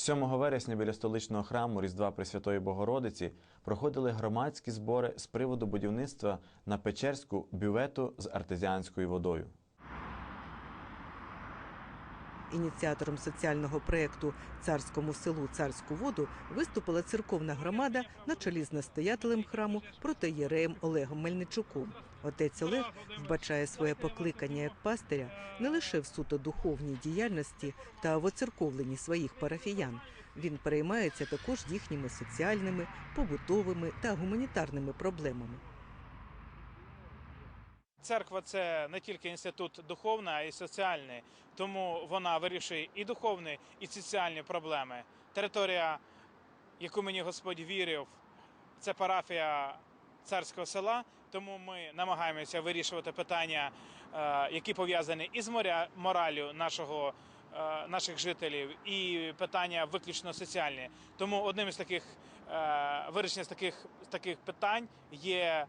7 вересня біля столичного храму Різдва Пресвятої Богородиці проходили громадські збори з приводу будівництва на Печерську бювету з артезіанською водою. Ініціатором соціального проєкту Царському селу Царську воду виступила церковна громада на чолі з настоятелем храму протоєреєм Олегом Мельничуком. Отець Олег вбачає своє покликання як пастиря не лише в суто духовній діяльності та в оцерковленні своїх парафіян. Він переймається також їхніми соціальними, побутовими та гуманітарними проблемами. Церква це не тільки інститут духовний, а й соціальний, тому вона вирішує і духовні, і соціальні проблеми. Територія, яку мені Господь вірив, це парафія царського села. Тому ми намагаємося вирішувати питання, е, які пов'язані із моралю нашого. е, Наших жителів і питання виключно соціальні. Тому одним із таких е, вирішення з таких, з таких питань є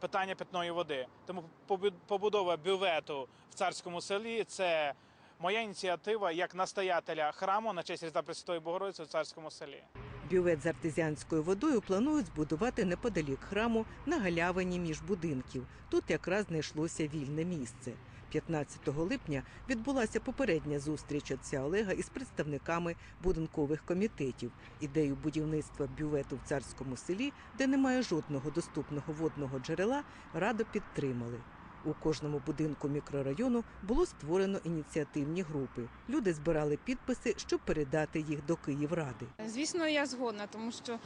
питання питної води. Тому побу- побудова бювету в царському селі це моя ініціатива як настоятеля храму на честь Різдва Пресвятої Богородиці в царському селі. Бювет з артезіанською водою планують збудувати неподалік храму на галявині між будинків. Тут якраз знайшлося вільне місце. 15 липня відбулася попередня зустріч отця Олега із представниками будинкових комітетів. Ідею будівництва бювету в царському селі, де немає жодного доступного водного джерела, радо підтримали. У кожному будинку мікрорайону було створено ініціативні групи. Люди збирали підписи, щоб передати їх до Київради. Звісно, я згодна, тому що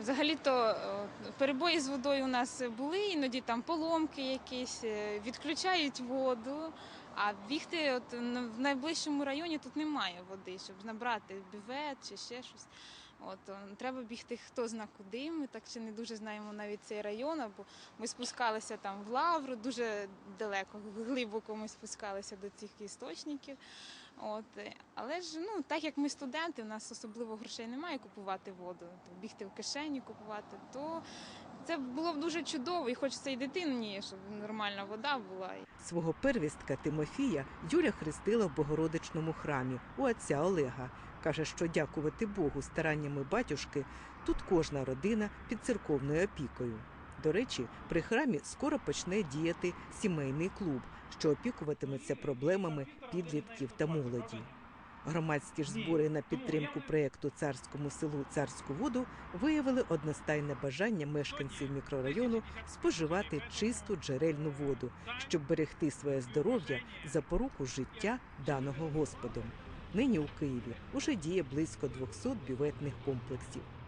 взагалі-то е, перебої з водою у нас були, іноді там поломки якісь, е, відключають воду. А бігти от в найближчому районі тут немає води, щоб набрати бювет чи ще щось. От е, треба бігти хто зна куди. Ми так ще не дуже знаємо навіть цей район, бо ми спускалися там в лавру, дуже далеко, глибоко ми спускалися до цих істочників. От, е, але ж ну так як ми студенти, у нас особливо грошей немає купувати воду, бігти в кишені купувати, то це було б дуже чудово, і хочеться і дитині, щоб нормальна вода була. Свого первістка Тимофія Юля хрестила в Богородичному храмі у отця Олега. Каже, що дякувати Богу стараннями батюшки тут кожна родина під церковною опікою. До речі, при храмі скоро почне діяти сімейний клуб, що опікуватиметься проблемами підлітків та молоді. Громадські ж збори на підтримку проєкту царському селу царську воду виявили одностайне бажання мешканців мікрорайону споживати чисту джерельну воду, щоб берегти своє здоров'я за поруку життя даного Господом. Нині у Києві уже діє близько 200 бюветних комплексів.